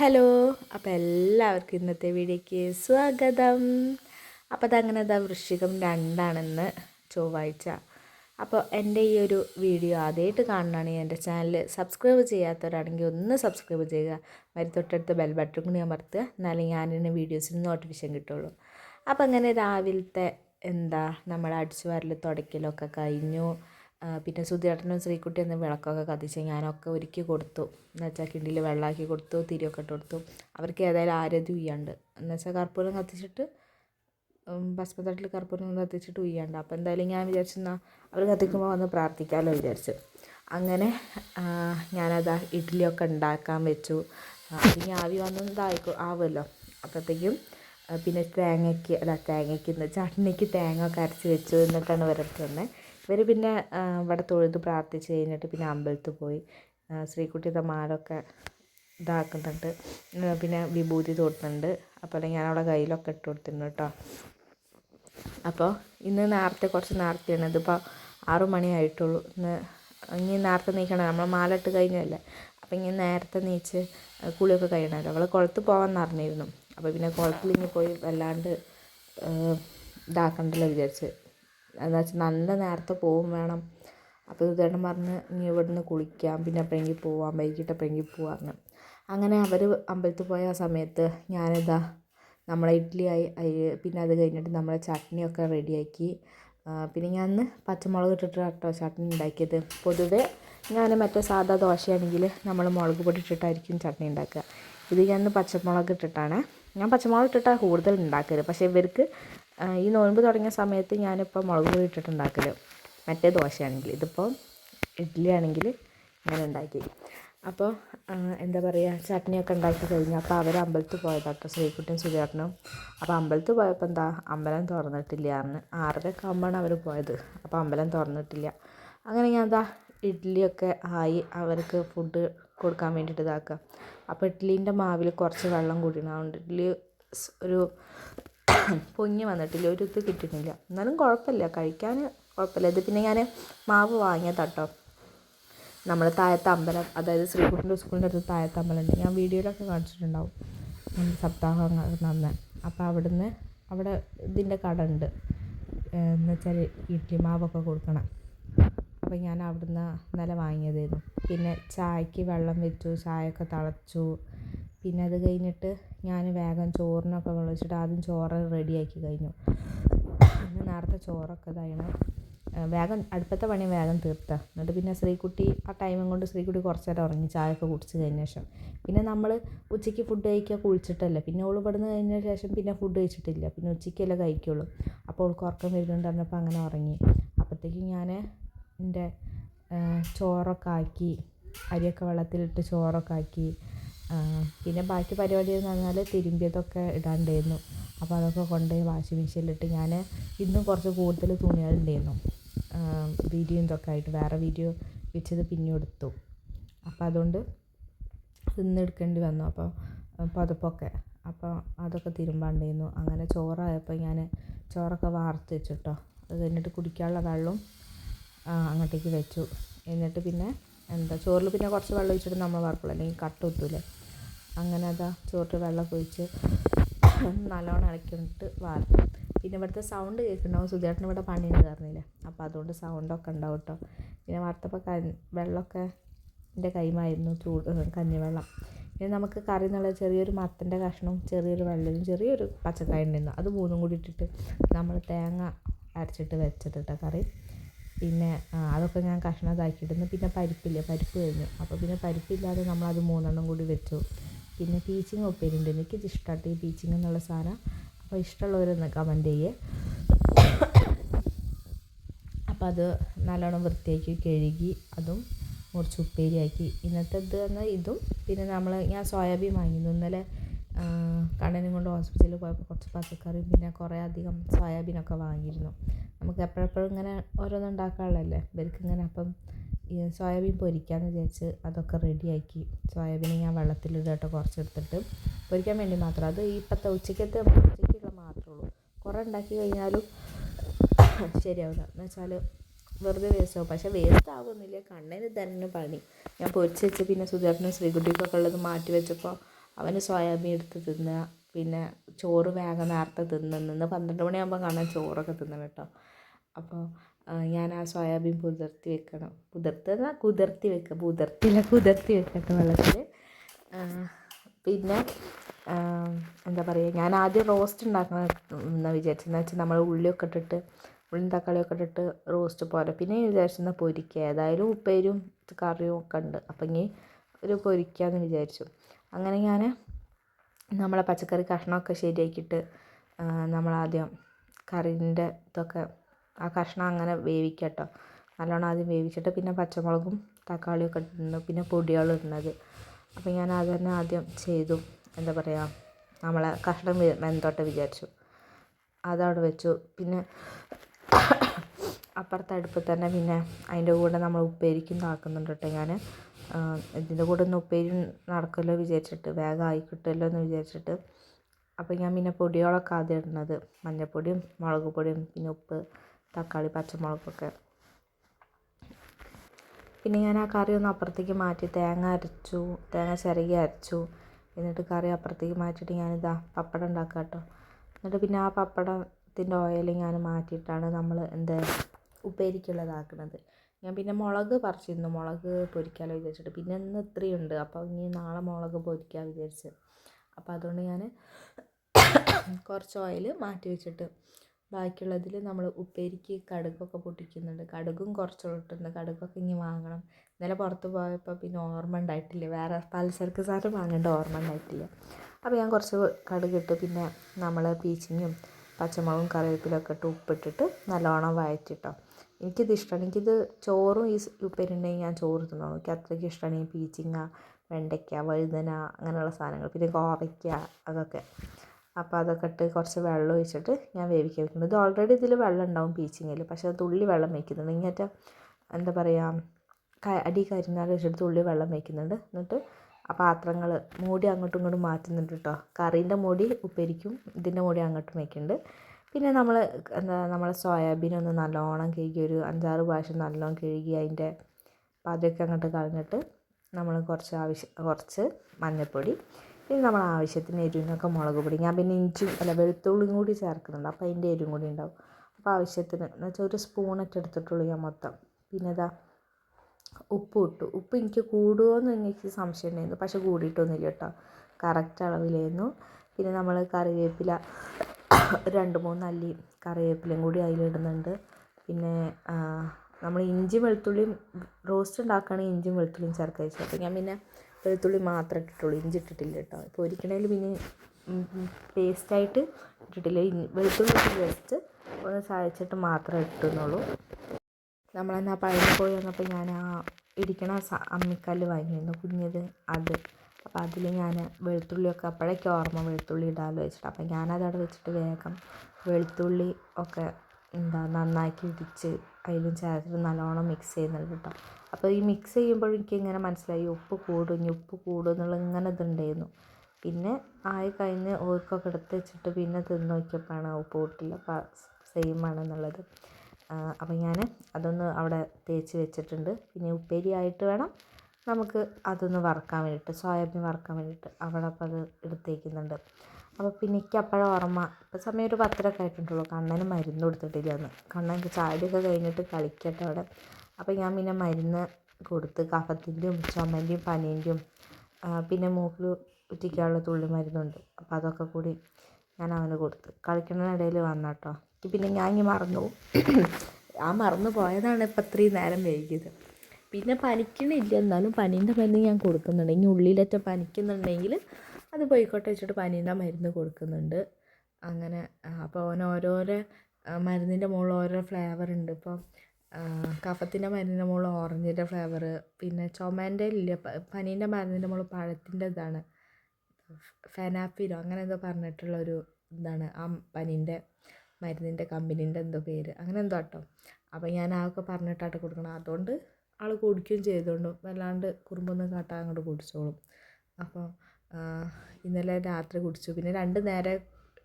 Hello അപ്പോൾ എല്ലാവർക്കും ഇന്നത്തെ വീഡിയോയ്ക്ക് സ്വാഗതം. അപ്പോൾ അതങ്ങനെ അതാ വൃശ്ചികം രണ്ടാണെന്ന് ചൊവ്വാഴ്ച. അപ്പോൾ എന്റെ ഈ ഒരു വീഡിയോ ആദ്യമായിട്ട് കാണണമെങ്കിൽ എന്റെ ചാനൽ. സബ്സ്ക്രൈബ് ചെയ്യാത്തവരാണെങ്കിൽ ഒന്ന് സബ്സ്ക്രൈബ് ചെയ്യുക. വരി തൊട്ടടുത്ത ബെൽ ബട്ടൺ കൂടി അമർത്തുക. എന്നാലേ ഞാനിന്ന് വീഡിയോസിന് നോട്ടിഫിക്കേഷൻ കിട്ടുള്ളൂ. അപ്പോൾ അങ്ങനെ രാവിലത്തെ എന്താ നമ്മൾ അടിച്ചു വാരൽ തുടയ്ക്കലൊക്കെ കഴിഞ്ഞു. പിന്നെ സുധിയേട്ടനും ശ്രീക്കുട്ടി എന്ന വിളക്കൊക്കെ കത്തിച്ച് ഞാനൊക്കെ ഒരുക്കി കൊടുത്തു. എന്ന് വെച്ചാൽ കിണ്ടിയിൽ വെള്ളമാക്കി കൊടുത്തു തിരിയൊക്കെ ഇട്ട് കൊടുത്തു. അവർക്ക് ഏതായാലും ആരോഗ്യം ഉയ്യാണ്ട്. എന്ന് വെച്ചാൽ കർപ്പൂരം കത്തിച്ചിട്ട് ഭസ്മത്തട്ടിൽ കർപ്പൂരം കത്തിച്ചിട്ട് ഉയ്യാണ്ട്. അപ്പോൾ എന്തായാലും ഞാൻ വിചാരിച്ചെന്നാൽ അവർ കത്തിക്കുമ്പോൾ വന്ന് പ്രാർത്ഥിക്കാമല്ലോ വിചാരിച്ചു. അങ്ങനെ ഞാനത് ഇഡ്ഡലിയൊക്കെ ഉണ്ടാക്കാൻ വെച്ചു. അതിന് ആവി വന്നതായിക്കോ ആവുമല്ലോ. അപ്പോഴത്തേക്കും പിന്നെ തേങ്ങയ്ക്ക് അല്ല തേങ്ങയ്ക്ക് ഇന്ന് ചട്നിക്ക് തേങ്ങ ഒക്കെ അരച്ച് വെച്ചു. എന്നിട്ടാണ് ഇവരടുത്ത് വന്നത് ഇവർ പിന്നെ ഇവിടെ തൊഴുത് പ്രാർത്ഥിച്ച് കഴിഞ്ഞിട്ട് പിന്നെ അമ്പലത്തിൽ പോയി. ശ്രീകുട്ടിയുടെ മാലൊക്കെ ഇതാക്കുന്നുണ്ട്. പിന്നെ വിഭൂതി തൊടുന്നുണ്ട്. അപ്പോൾ ഞാൻ അവിടെ കയ്യിലൊക്കെ ഇട്ട് കൊടുത്തിട്ടുണ്ട് കേട്ടോ. അപ്പോൾ ഇന്ന് നേരത്തെ കുറച്ച് നേരത്തെയാണ്. ഇതിപ്പോൾ ആറു മണി ആയിട്ടുള്ളൂ. ഇന്ന് ഇനി നേരത്തെ നീക്കണം നമ്മൾ മാല ഇട്ട് കഴിഞ്ഞല്ലേ? അപ്പം ഇനി നേരത്തെ നീച്ച് കുളിയൊക്കെ കഴിയണമല്ലോ. അവൾ കുളത്ത് പോകാമെന്ന് അറിഞ്ഞിരുന്നു. അപ്പോൾ പിന്നെ കുളത്തിൽ ഇനി പോയി വല്ലാണ്ട് ഇതാക്കണ്ടല്ലോ വിചാരിച്ച്. എന്താ വെച്ചാൽ നല്ല നേരത്തെ പോവും വേണം. അപ്പോൾ ഇതേട്ടൻ പറഞ്ഞ് ഇനി ഇവിടുന്ന് കുളിക്കാം പിന്നെ എപ്പോഴെങ്കിൽ പോവാം വൈകിട്ട് എപ്പോഴെങ്കിൽ പോവാം അങ്ങനെ അവർ അമ്പലത്തിൽ പോയ ആ സമയത്ത് ഞാനിതാ നമ്മളെ ഇഡ്ഡലി ആയി പിന്നെ അത് കഴിഞ്ഞിട്ട് നമ്മളെ ചട്നിയൊക്കെ റെഡിയാക്കി. പിന്നെ ഞാൻ അന്ന് പച്ചമുളക് ഇട്ടിട്ട് കേട്ടോ ചട്നി ഉണ്ടാക്കിയത്. പൊതുവേ ഞാൻ മറ്റേ സാധാ ദോശയാണെങ്കിൽ നമ്മൾ മുളക് പൊടി ഇട്ടിട്ടായിരിക്കും ചട്നി ഉണ്ടാക്കുക. ഇത് ഞാൻ പച്ചമുളക് ഇട്ടിട്ടാണ്. ഞാൻ പച്ചമുളക് ഇട്ടിട്ടാണ് കൂടുതൽ ഉണ്ടാക്കരുത് പക്ഷേ ഇവർക്ക് ഈ നോൻപ് തുടങ്ങിയ സമയത്ത് ഞാനിപ്പോൾ മുളക് പൊടി ഇട്ടിട്ടുണ്ടാക്കൽ. മറ്റേ ദോശയാണെങ്കിൽ ഇതിപ്പോൾ ഇഡ്ഡലി ആണെങ്കിൽ ഇങ്ങനെ ഉണ്ടാക്കി. അപ്പോൾ എന്താ പറയുക ചട്നിയൊക്കെ ഉണ്ടാക്കി കഴിഞ്ഞു അപ്പോൾ അവർ അമ്പലത്തിൽ പോയതാട്ടോ ശ്രീകുട്ടിയും സുചേട്ടനും. അപ്പോൾ അമ്പലത്തിൽ പോയപ്പോൾ എന്താ അമ്പലം തുറന്നിട്ടില്ല എന്ന് ആറരയൊക്കെ ആകുമ്പോഴാണ് അവർ പോയത്. അപ്പോൾ അമ്പലം തുറന്നിട്ടില്ല. അങ്ങനെ ഞാൻ എന്താ ഇഡ്ഡലിയൊക്കെ ആയി അവർക്ക് ഫുഡ് കൊടുക്കാൻ വേണ്ടിയിട്ട് ഇതാക്കുക അപ്പോൾ ഇഡ്ഡലീന്റെ മാവിൽ കുറച്ച് വെള്ളം കൂടിയാണ് അതുകൊണ്ട് ഇഡ്ഡലി ഒരു പൊങ്ങി വന്നിട്ടില്ല. ഒരു ഇത് കിട്ടുന്നില്ല. എന്നാലും കുഴപ്പമില്ല. കഴിക്കാൻ കുഴപ്പമില്ല. ഇത് പിന്നെ ഞാൻ മാവ് വാങ്ങിയതാട്ടോ നമ്മുടെ താഴത്തെ അമ്പലം അതായത് ശ്രീകുട്ടന്റെ സ്കൂളിന്റെ അടുത്ത് താഴത്തെ ഉണ്ട് ഞാൻ വീഡിയോയിലൊക്കെ കാണിച്ചിട്ടുണ്ടാവും. സപ്താഹം നടന്ന്. അപ്പോൾ അവിടുന്ന് അവിടെ ഇതിന്റെ കട ഉണ്ട് എന്ന് വെച്ചാൽ ഇഡ്ഡലി മാവൊക്കെ കൊടുക്കണം. അപ്പോൾ ഞാൻ അവിടുന്ന് ഇന്നലെ വാങ്ങിയതായിരുന്നു. പിന്നെ ചായക്ക് വെള്ളം വെച്ചു ചായയൊക്കെ തിളച്ചു. പിന്നെ അത് കഴിഞ്ഞിട്ട് ഞാൻ വേഗം ചോറിനൊക്കെ വിളിച്ചിട്ട് ആദ്യം ചോറ് റെഡിയാക്കി കഴിഞ്ഞു. പിന്നെ നേരത്തെ ചോറൊക്കെ ഇതായിരുന്നു വേഗം അടുപ്പത്തെ പണി വേഗം തീർത്ത. എന്നിട്ട് പിന്നെ ശ്രീകുട്ടി ആ ടൈമും കൊണ്ട് ശ്രീകുട്ടി കുറച്ച് നേരം ഉറങ്ങി ചായയൊക്കെ കുടിച്ച് കഴിഞ്ഞ ശേഷം. പിന്നെ നമ്മൾ ഉച്ചയ്ക്ക് ഫുഡ് കഴിക്കുക കുഴിച്ചിട്ടല്ല പിന്നെ ഓൾ ഇവിടുന്ന് കഴിഞ്ഞ ശേഷം പിന്നെ ഫുഡ് കഴിച്ചിട്ടില്ല. പിന്നെ ഉച്ചയ്ക്കല്ലേ കഴിക്കുള്ളൂ. അപ്പോൾ അവൾക്ക് ഉറക്കം വരുന്നുണ്ട് പറഞ്ഞപ്പോൾ അങ്ങനെ ഉറങ്ങി. അപ്പോഴത്തേക്കും ഞാൻ എന്റെ ചോറൊക്കെ ആക്കി അരിയൊക്കെ വെള്ളത്തിലിട്ട് ചോറൊക്കെ ആക്കി പിന്നെ ബാക്കി പരിപാടി എന്ന് പറഞ്ഞാൽ തിരുമ്പിയതൊക്കെ ഇടാണ്ടായിരുന്നു. അപ്പോൾ അതൊക്കെ കൊണ്ടുപോയി വാഷിംഗ് മെഷീനിലിട്ട് ഞാൻ ഇന്നും കുറച്ച് കൂടുതൽ തുണികളുണ്ടായിരുന്നു വീഡിയോ ഇതൊക്കെ ആയിട്ട് വേറെ വീഡിയോ വെച്ചത് പിന്നെ എടുത്തു. അപ്പോൾ അതുകൊണ്ട് ഇന്ന് എടുക്കേണ്ടി വന്നു. അപ്പോൾ പുതപ്പൊക്കെ. അപ്പോൾ അതൊക്കെ തിരുമ്പാണ്ടായിരുന്നു. അങ്ങനെ ചോറായപ്പോൾ ഞാൻ ചോറൊക്കെ വാർത്ത് വെച്ചിട്ടോ അത് കഴിഞ്ഞിട്ട് കുടിക്കാനുള്ള വെള്ളവും അങ്ങോട്ടേക്ക് വെച്ചു. എന്നിട്ട് പിന്നെ എന്താ ചോറിൽ പിന്നെ കുറച്ച് വെള്ളം ഒഴിച്ചിട്ട് നമ്മൾ വറക്കുള്ളൂ. അല്ലെങ്കിൽ കട്ട അങ്ങനെ അതാ ചോറിൽ വെള്ളമൊക്കെ ഒഴിച്ച് നല്ലോണം ഇളക്കിയിട്ട് വാർക്കും പിന്നെ ഇവിടുത്തെ സൗണ്ട് കേൾക്കുന്നുണ്ടാവും സുധേട്ടൻ ഇവിടെ പണിയുണ്ട് പറഞ്ഞില്ലേ. അപ്പോൾ അതുകൊണ്ട് സൗണ്ടൊക്കെ ഉണ്ടാവും കേട്ടോ പിന്നെ വറുത്തപ്പോൾ വെള്ളമൊക്കെ എന്റെ കൈമായിരുന്നു ചൂട് കഞ്ഞിവെള്ളം. പിന്നെ നമുക്ക് കറി എന്നുള്ള ചെറിയൊരു മത്തന്റെ കഷ്ണവും ചെറിയൊരു വെള്ളവും ചെറിയൊരു പച്ചക്കായ ഉണ്ടായിരുന്നു. അത് മൂന്നും കൂടി ഇട്ടിട്ട് നമ്മൾ തേങ്ങ അരച്ചിട്ട് വെച്ചിട്ടിട്ട കറി. പിന്നെ അതൊക്കെ ഞാൻ കഷ്ണം ഇതാക്കിയിട്ടുണ്ട് പിന്നെ പരിപ്പില്ല പരിപ്പ് കഴിഞ്ഞു. അപ്പോൾ പിന്നെ പരിപ്പില്ലാതെ നമ്മളത് മൂന്നെണ്ണം കൂടി വെച്ചു. പിന്നെ പീച്ചിങ് ഉപ്പേരി എനിക്കിത് ഇഷ്ടമായിട്ട് ഈ പീച്ചിങ് എന്നുള്ള സാധനം. അപ്പോൾ ഇഷ്ടമുള്ളവരൊന്ന് കമന്റ് ചെയ്യേ. അപ്പോൾ അത് നല്ലോണം വൃത്തിയാക്കി കഴുകി അതും മുറിച്ച് ഉപ്പേരിയാക്കി. ഇന്നത്തെ ഇത് തന്നെ ഇതും പിന്നെ നമ്മൾ ഞാൻ സോയാബീൻ വാങ്ങിയിരുന്നു. ഇന്നലെ കണ്ണനും കൊണ്ട് ഹോസ്പിറ്റലിൽ പോയപ്പോൾ കുറച്ച് പച്ചക്കറിയും പിന്നെ കുറേ അധികം സോയാബീനൊക്കെ വാങ്ങിയിരുന്നു. നമുക്ക് എപ്പോഴെപ്പോഴും ഇങ്ങനെ ഓരോന്നും ഉണ്ടാക്കാനുള്ളതല്ലേ? ഇവർക്ക് ഇങ്ങനെ അപ്പം സോയാബീൻ പൊരിക്കാമെന്ന് വിചാരിച്ച് അതൊക്കെ റെഡിയാക്കി. സോയാബീൻ ഞാൻ വെള്ളത്തിലിട്ട് കേട്ടോ കുറച്ചെടുത്തിട്ട്. പൊരിക്കാൻ വേണ്ടി മാത്രം. അത് ഇപ്പോഴത്തെ ഉച്ചക്കത്തെ ഉച്ചയ്ക്കുള്ള മാത്രമേ ഉള്ളൂ. കുറേ ഉണ്ടാക്കി കഴിഞ്ഞാലും ശരിയാവില്ല. എന്ന് വെച്ചാൽ വെറുതെ വേസ്റ്റ് ആവും. പക്ഷേ വേസ്റ്റ് ആവുന്നില്ല. കണ്ണിന് തന്നെ പണി. ഞാൻ പൊരിച്ച് വെച്ച് പിന്നെ സുധാകരനും ശ്രീകുട്ടിക്കൊക്കെ ഉള്ളത് മാറ്റി വെച്ചപ്പോൾ അവന് സോയാബീൻ എടുത്ത് തിന്നുക പിന്നെ ചോറ് വേഗം നേരത്തെ തിന്ന്. നിന്ന് പന്ത്രണ്ട് മണിയാകുമ്പോൾ കാണാൻ ചോറൊക്കെ തിന്നണം കേട്ടോ. അപ്പോൾ ഞാൻ ആ സോയാബീൻ കുതിർത്തി വെക്കണം. കുതിർത്തുന്ന കുതിർത്തി വെക്കുക കുതിർത്തില്ല കുതിർത്തി വെക്കണം വെള്ളത്തിൽ പിന്നെ എന്താ പറയുക ഞാൻ ആദ്യം റോസ്റ്റ് ഉണ്ടാക്കണം എന്ന് വിചാരിച്ചെന്ന് വെച്ചാൽ നമ്മൾ ഉള്ളിയൊക്കെ ഇട്ടിട്ട് ഉള്ളിയും തക്കാളിയൊക്കെ ഇട്ടിട്ട് റോസ്റ്റ് പോലെ. പിന്നെ വിചാരിച്ചെന്നാൽ പൊരിക്കുക ഏതായാലും ഉപ്പേരും കറിയും ഒക്കെ ഉണ്ട്. അപ്പം ഇനി ഒരു പൊരിക്കാമെന്ന് വിചാരിച്ചു. അങ്ങനെ ഞാൻ നമ്മളെ പച്ചക്കറി കഷ്ണമൊക്കെ ശരിയാക്കിയിട്ട് നമ്മളാദ്യം കറീന്റെ ഇതൊക്കെ ആ കഷ്ണം അങ്ങനെ വേവിക്കുക കേട്ടോ നല്ലോണം ആദ്യം വേവിച്ചിട്ട് പിന്നെ പച്ചമുളകും തക്കാളിയൊക്കെ ഇടുന്നു. പിന്നെ പൊടികൾ ഇടുന്നത്. അപ്പോൾ ഞാൻ അത് തന്നെ ആദ്യം ചെയ്തു. എന്താ പറയുക നമ്മളെ കഷ്ണം വെന്തോട്ടെ വിചാരിച്ചു. അതവിടെ വെച്ചു. പിന്നെ അപ്പുറത്തെ അടുപ്പിൽ തന്നെ പിന്നെ അതിന്റെ കൂടെ നമ്മൾ ഉപ്പേരിക്കും നടക്കുന്നുണ്ട് കേട്ടോ ഞാൻ ഇതിന്റെ കൂടെ ഒന്ന് ഉപ്പേരി നടക്കുമല്ലോ വിചാരിച്ചിട്ട് വേഗം ആയി കിട്ടുമല്ലോ എന്ന് വിചാരിച്ചിട്ട്. അപ്പോൾ ഞാൻ പിന്നെ പൊടികളൊക്കെ ആദ്യം ഇടുന്നത്. മഞ്ഞൾപ്പൊടിയും മുളക് പൊടിയും പിന്നെ ഉപ്പ്. തക്കാളി പച്ചമുളകൊക്കെ. പിന്നെ ഞാൻ ആ കറി ഒന്ന് അപ്പുറത്തേക്ക് മാറ്റി തേങ്ങ അരച്ചു തേങ്ങ ചിരകി അരച്ചു. എന്നിട്ട് കറി അപ്പുറത്തേക്ക് മാറ്റിയിട്ട് ഞാനിതാ പപ്പടം ഉണ്ടാക്കുക കേട്ടോ. എന്നിട്ട് പിന്നെ ആ പപ്പടത്തിന്റെ ഓയിൽ ഞാൻ മാറ്റിയിട്ടാണ് നമ്മൾ എന്താ ഉപ്പേരിക്കുള്ളതാക്കുന്നത് ഞാൻ പിന്നെ മുളക് പറിച്ചിരുന്നു. മുളക് പൊരിക്കാമല്ലോ വിചാരിച്ചിട്ട്. പിന്നെ ഇന്ന് ഇത്രയുണ്ട് അപ്പോൾ ഇനി നാളെ മുളക് പൊരിക്കാം വിചാരിച്ച്. അപ്പോൾ അതുകൊണ്ട് ഞാൻ കുറച്ച് ഓയിൽ മാറ്റി വെച്ചിട്ട് ബാക്കിയുള്ളതിൽ നമ്മൾ ഉപ്പേരിക്ക് കടുകൊക്കെ പൊട്ടിക്കുന്നുണ്ട്. കടുകും കുറച്ചുള്ളട്ടുണ്ട്. കടുകൊക്കെ ഇനി വാങ്ങണം. ഇന്നലെ പുറത്ത് പോയപ്പോൾ പിന്നെ ഓർമ്മ ഉണ്ടായിട്ടില്ല. വേറെ പലചരക്ക് സാധനം വാങ്ങേണ്ട ഓർമ്മ ഉണ്ടായിട്ടില്ല. അപ്പോൾ ഞാൻ കുറച്ച് കടുകിട്ട് പിന്നെ നമ്മൾ പീച്ചിങ്ങും പച്ചമുളകും കറിവേപ്പിലൊക്കെ ഇട്ട് ഉപ്പിട്ടിട്ട് നല്ലോണം വഴറ്റിട്ടോ. എനിക്കിത് ഇഷ്ടമാണ് എനിക്കിത് ചോറും ഈ ഉപ്പേരിണ്ടെങ്കിൽ ഞാൻ ചോറ് തിന്നോളൂ. എനിക്ക് അത്രയ്ക്ക് ഇഷ്ടമാണ് ഈ പീച്ചിങ്ങ വെണ്ടയ്ക്ക വഴുതന അങ്ങനെയുള്ള സാധനങ്ങൾ. പിന്നെ കോവയ്ക്ക അതൊക്കെ. അപ്പോൾ അതൊക്കെ ഇട്ട് കുറച്ച് വെള്ളം ഒഴിച്ചിട്ട് ഞാൻ വേവിക്കാൻ വെക്കുന്നത് ഇത് ഓൾറെഡി ഇതിൽ വെള്ളം ഉണ്ടാവും പീച്ചിങ്ങിൽ പക്ഷേ തുള്ളി വെള്ളം വയ്ക്കുന്നുണ്ട് ഇങ്ങനത്തെ എന്താ പറയുക അടി കരിഞ്ഞാൽ വെച്ചിട്ട് തുള്ളി വെള്ളം വയ്ക്കുന്നുണ്ട്. എന്നിട്ട് ആ പാത്രങ്ങൾ മൂടി അങ്ങോട്ടും ഇങ്ങോട്ടും മാറ്റുന്നുണ്ട് കേട്ടോ കറീന്റെ മൂടി ഉപ്പേരിക്കും ഇതിന്റെ മൂടി അങ്ങോട്ടും വയ്ക്കുന്നുണ്ട്. പിന്നെ നമ്മൾ എന്താ നമ്മളെ സോയാബീൻ ഒന്ന് നല്ലോണം കഴുകി ഒരു അഞ്ചാറ് പ്രാവശ്യം നല്ലോണം കഴുകി അതിന്റെ പതൊക്കെ അങ്ങോട്ട് കളഞ്ഞിട്ട് നമ്മൾ കുറച്ച് ആവശ്യം കുറച്ച് മഞ്ഞൾപ്പൊടി പിന്നെ നമ്മൾ ആവശ്യത്തിന് എരിവിനൊക്കെ മുളക് പൊടി. ഞാൻ പിന്നെ ഇഞ്ചി അല്ല വെളുത്തുള്ളിയും കൂടി ചേർക്കുന്നുണ്ട്. അപ്പോൾ അതിന്റെ എരിവും കൂടി ഉണ്ടാവും. അപ്പോൾ ആവശ്യത്തിന് എന്ന് വെച്ചാൽ ഒരു സ്പൂണൊക്കെ എടുത്തിട്ടുള്ളൂ ഞാൻ മൊത്തം. പിന്നെ ഇതാ ഉപ്പ് ഇട്ടു. ഉപ്പ് എനിക്ക് കൂടുമോ എന്ന് എനിക്ക് സംശയം ഉണ്ടായിരുന്നു. പക്ഷെ കൂടിയിട്ടൊന്നുമില്ല കേട്ടോ. കറക്റ്റ് അളവിലായിരുന്നു. പിന്നെ നമ്മൾ കറിവേപ്പില രണ്ട് മൂന്ന് അല്ലി കറിവേപ്പിലയും കൂടി അതിലിടുന്നുണ്ട്. പിന്നെ നമ്മൾ ഇഞ്ചി വെളുത്തുള്ളിയും റോസ്റ്റ് ഉണ്ടാക്കുകയാണെങ്കിൽ ഇഞ്ചിയും വെളുത്തുള്ളിയും ചേർക്കുക അപ്പോൾ ഞാൻ പിന്നെ വെളുത്തുള്ളി മാത്രം ഇട്ടിട്ടുള്ളൂ. ഇഞ്ചി ഇട്ടിട്ടില്ല കേട്ടോ. പൊരിക്കണേൽ പിന്നെ പേസ്റ്റായിട്ട് ഇട്ടിട്ടില്ല. വെളുത്തുള്ളി ജസ്റ്റ് ഒന്ന് ചതച്ചിട്ട് മാത്രമേ ഇട്ടുന്നുള്ളൂ. നമ്മളെന്നാ പഴനി പോയി വന്നപ്പോൾ ഞാൻ ആ ഇടിക്കണ അമ്മിക്കല്ല് വാങ്ങിയിരുന്നു. കുഞ്ഞത് അത്. അപ്പോൾ അതിൽ ഞാൻ വെളുത്തുള്ളിയൊക്കെ അപ്പോഴേക്കും ഓർമ്മ വെളുത്തുള്ളി ഇടാമല്ലോ വെച്ചിട്ട്. അപ്പോൾ ഞാനതവിടെ വെച്ചിട്ട് വേഗം വെളുത്തുള്ളി ഒക്കെ എന്താ നന്നാക്കി ഇടിച്ച് അതിലും ചേർത്ത് നല്ലോണം മിക്സ് ചെയ്യുന്നുണ്ട് കേട്ടോ. അപ്പോൾ ഈ മിക്സ് ചെയ്യുമ്പോഴും എനിക്ക് ഇങ്ങനെ മനസ്സിലായി ഉപ്പ് കൂടും ഇനി ഉപ്പ് കൂടും എന്നുള്ള ഇങ്ങനെ ഇതുണ്ടായിരുന്നു. പിന്നെ ആയി കഴിഞ്ഞ് ഓർക്കൊക്കെ എടുത്ത് വെച്ചിട്ട് പിന്നെ തിന്ന് നോക്കിയപ്പോഴാണ് ഉപ്പ് കൂട്ടില്ല. സെയിം ആണെന്നുള്ളത് അപ്പം ഞാൻ അതൊന്ന് അവിടെ തേച്ച് വെച്ചിട്ടുണ്ട്. പിന്നെ ഉപ്പേരി ആയിട്ട് വേണം. നമുക്ക് അതൊന്ന് വറുക്കാൻ വേണ്ടിയിട്ട് സോയാബീൻ വറുക്കാൻ വേണ്ടിയിട്ട് അവിടെ അപ്പം അത് എടുത്തേക്കുന്നുണ്ട്. അപ്പോൾ പിന്നെ എനിക്ക് അപ്പോഴാണ് ഓർമ്മ ഇപ്പോൾ സമയം ഒരു പത്തരയൊക്കെ ആയിട്ടുണ്ടുള്ളൂ കണ്ണന് മരുന്ന് കൊടുത്തിട്ടില്ല എന്ന് കണ്ണൻ ചാടിയൊക്കെ കഴിഞ്ഞിട്ട് കളിക്കട്ടെ അവിടെ. അപ്പോൾ ഞാൻ പിന്നെ മരുന്ന് കൊടുത്ത് കഫത്തിന്റെയും ചുമന്റെയും പനീന്റെയും പിന്നെ മൂക്കിൽ ഉറ്റിക്കാനുള്ള തുള്ളി മരുന്നുണ്ട്. അപ്പോൾ അതൊക്കെ കൂടി ഞാൻ അവന് കൊടുത്ത്. കളിക്കുന്നതിനിടയിൽ വന്ന കേട്ടോ പിന്നെ ഞാൻ ഇനി മറന്നു ആ മറന്നു പോയതാണ് ഇപ്പം ഇത്രയും നേരം വൈകിയത്. പിന്നെ പനിക്കണില്ല. എന്നാലും പനീന്റെ മരുന്ന് ഞാൻ കൊടുക്കുന്നുണ്ട്. ഇനി ഉള്ളിലൊക്കെ പനിക്കുന്നുണ്ടെങ്കിൽ അത് പോയിക്കോട്ടെ വെച്ചിട്ട് പനീന്റെ മരുന്ന് കൊടുക്കുന്നുണ്ട്. അങ്ങനെ അപ്പോൾ അവന് ഓരോരോ മരുന്നിന്റെ മുകളിൽ ഓരോ ഫ്ലേവർ ഉണ്ട്. ഇപ്പോൾ കഫത്തിന്റെ മരുന്നിന്റെ മുകളിൽ ഓറഞ്ചിന്റെ ഫ്ലേവർ പിന്നെ ചുമേന്റെ ഇല്ല? പനീന്റെ മരുന്നിന്റെ മുകളിൽ പഴത്തിന്റെ ഇതാണ്. ഫെനാഫിലോ അങ്ങനെ എന്തോ പറഞ്ഞിട്ടുള്ളൊരു ഇതാണ്. ആ പനീന്റെ മരുന്നിന്റെ കമ്പനീന്റെ എന്തോ പേര്. അങ്ങനെ എന്തോ കേട്ടോ അപ്പോൾ ഞാൻ അതൊക്കെ പറഞ്ഞിട്ടാട്ട് കൊടുക്കണം. അതുകൊണ്ട് ആൾ കുടിക്കുകയും ചെയ്തുകൊണ്ട് വല്ലാണ്ട് കുറുമ്പൊന്നും കാട്ടാതെ അങ്ങോട്ട് കുടിച്ചോളും. അപ്പോൾ ഇന്നലെ രാത്രി കുടിച്ചു. പിന്നെ രണ്ട് നേരം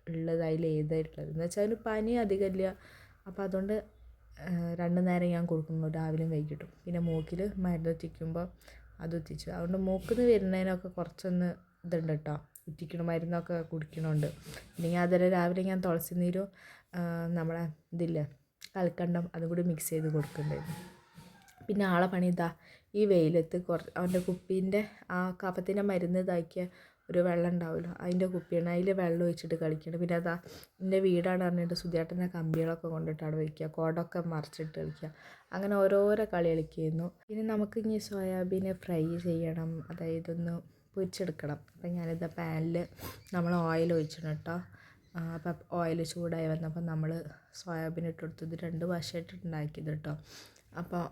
ഉള്ളത് അതിൽ ഏതായിട്ടുള്ളത്? എന്ന് വെച്ചാൽ അതിന് പനി അധികമില്ല. അപ്പോൾ അതുകൊണ്ട് രണ്ട് നേരം ഞാൻ കൊടുക്കുന്നു. രാവിലെയും വൈകിട്ടും. പിന്നെ മൂക്കിൽ മരുന്ന് എത്തിക്കുമ്പോൾ അത് എത്തിച്ചു അതുകൊണ്ട് മൂക്കിൽ നിന്ന് വരുന്നതിനൊക്കെ കുറച്ചൊന്ന് ഇതുണ്ട് കേട്ടോ. ഉറ്റിക്കണ മരുന്നൊക്കെ കുടിക്കണുണ്ട്. ഞാൻ അതുവരെ രാവിലെ ഞാൻ തുളസി നീരും നമ്മളെ ഇതില്ലേ കൽക്കണ്ടം അതും കൂടി മിക്സ് ചെയ്ത് കൊടുക്കുന്നുണ്ടായിരുന്നു പിന്നെ ആളെ പണി ഇതാ ഈ വെയിലത്ത് കുറച്ച് അവന്റെ കുപ്പീന്റെ ആ കഫത്തിന്റെ മരുന്ന് ഇതാക്കിയ ഒരു വെള്ളം ഉണ്ടാവുമല്ലോ അതിന്റെ കുപ്പിയാണ്. അതിൽ വെള്ളം ഒഴിച്ചിട്ട് കളിക്കണം പിന്നെ അതാ എന്റെ വീടാണ് പറഞ്ഞിട്ട് സുധിയേട്ടന്റെ കമ്പികളൊക്കെ കൊണ്ടിട്ട് അവിടെ വയ്ക്കുക കോടൊക്കെ മറിച്ചിട്ട് കളിക്കുക. അങ്ങനെ ഓരോരോ കളി കളിക്കുന്നു. പിന്നെ നമുക്ക് ഇനി സോയാബീനെ ഫ്രൈ ചെയ്യണം. അതായത് ഒന്ന് പൊരിച്ചെടുക്കണം. അപ്പം ഞാനിത് പാനിൽ നമ്മൾ ഓയിൽ ഒഴിച്ചിടണം കേട്ടോ. അപ്പം ഓയിൽ ചൂടായി വന്നപ്പോൾ നമ്മൾ സോയാബീൻ ഇട്ട് കൊടുത്തത് രണ്ട് വശമായിട്ട് ഉണ്ടാക്കിയത് കേട്ടോ. അപ്പോൾ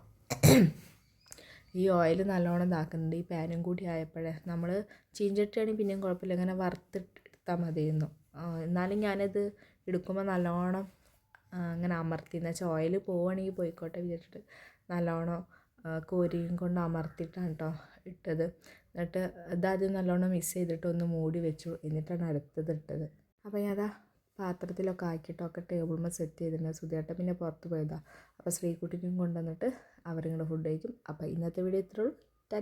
ഈ ഓയിൽ നല്ലോണം ഇതാക്കുന്നുണ്ട്. ഈ പാനും കൂടി ആയപ്പോഴേ നമ്മൾ ചീഞ്ചട്ടിയാണെങ്കിൽ പിന്നെയും കുഴപ്പമില്ല. ഇങ്ങനെ വറുത്തിട്ടാൽ മതിയായിരുന്നു. എന്നാലും ഞാനത് എടുക്കുമ്പോൾ നല്ലോണം ഇങ്ങനെ അമർത്തി. എന്ന് വെച്ചാൽ ഓയിൽ പോവുകയാണെങ്കിൽ പോയിക്കോട്ടെ വിചാരിച്ചിട്ട് നല്ലോണം കോരിയും കൊണ്ട് അമർത്തിയിട്ടാണ് കേട്ടോ ഇട്ടത്. എന്നിട്ട് ഇതാദ്യം നല്ലോണം മിക്സ് ചെയ്തിട്ട് ഒന്ന് മൂടി വെച്ചു. എന്നിട്ടാണ് അടുത്തത് ഇട്ടത്. അപ്പോൾ ഞാൻ അതാ പാത്രത്തിലൊക്കെ ആക്കിയിട്ടൊക്കെ ടേബിൾമേൽ സെറ്റ് ചെയ്തിട്ടുണ്ട്. സുധിയേട്ടൻ പിന്നെ പുറത്ത് പോയതാണ് അപ്പോൾ ശ്രീകുട്ടിക്കും കൊണ്ടുവന്നിട്ട് അവരിങ്ങോട്ട് ഫുഡ് കഴിക്കും. അപ്പോൾ ഇന്നത്തെ വീഡിയോ ഇത്രയുള്ളൂ